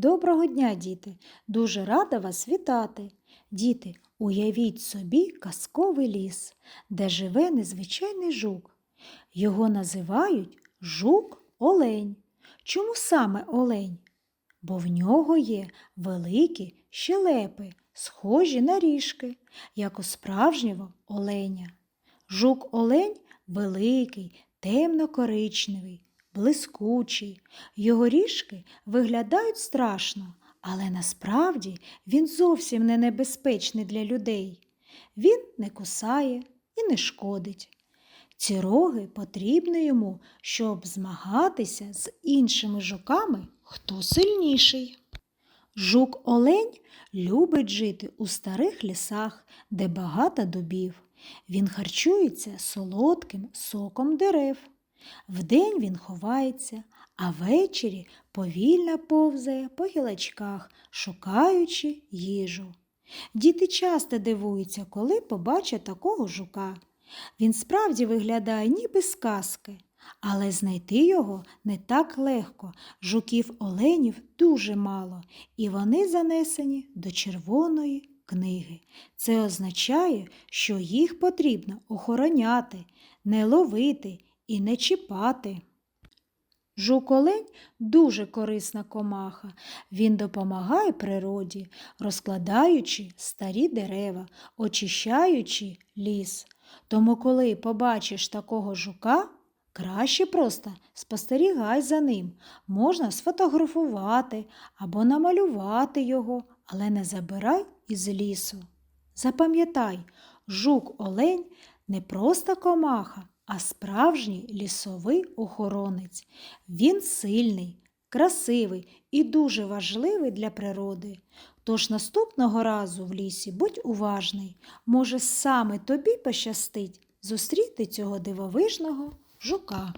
Доброго дня, діти! Дуже рада вас вітати. Діти, уявіть собі казковий ліс, де живе незвичайний жук. Його називають жук-олень. Чому саме олень? Бо в нього є великі щелепи, схожі на ріжки, як у справжнього оленя. Жук-олень великий, темно-коричневий, блискучий. Його ріжки виглядають страшно, але насправді він зовсім не небезпечний для людей. Він не кусає і не шкодить. Ці роги потрібні йому, щоб змагатися з іншими жуками, хто сильніший. Жук-олень любить жити у старих лісах, де багато дубів. Він харчується солодким соком дерев. Вдень він ховається, а ввечері повільно повзає по гілочках, шукаючи їжу. Діти часто дивуються, коли побачать такого жука. Він справді виглядає ніби з казки, але знайти його не так легко. Жуків оленів дуже мало, і вони занесені до червоної книги. Це означає, що їх потрібно охороняти, не ловити і не чіпати. Жук-олень дуже корисна комаха. Він допомагає природі, розкладаючи старі дерева, очищаючи ліс. Тому, коли побачиш такого жука, краще просто спостерігай за ним. Можна сфотографувати або намалювати його, але не забирай із лісу. Запам'ятай, жук-олень не просто комаха, а справжній лісовий охоронець. Він сильний, красивий і дуже важливий для природи. Тож наступного разу в лісі будь уважний, може, саме тобі пощастить зустріти цього дивовижного жука.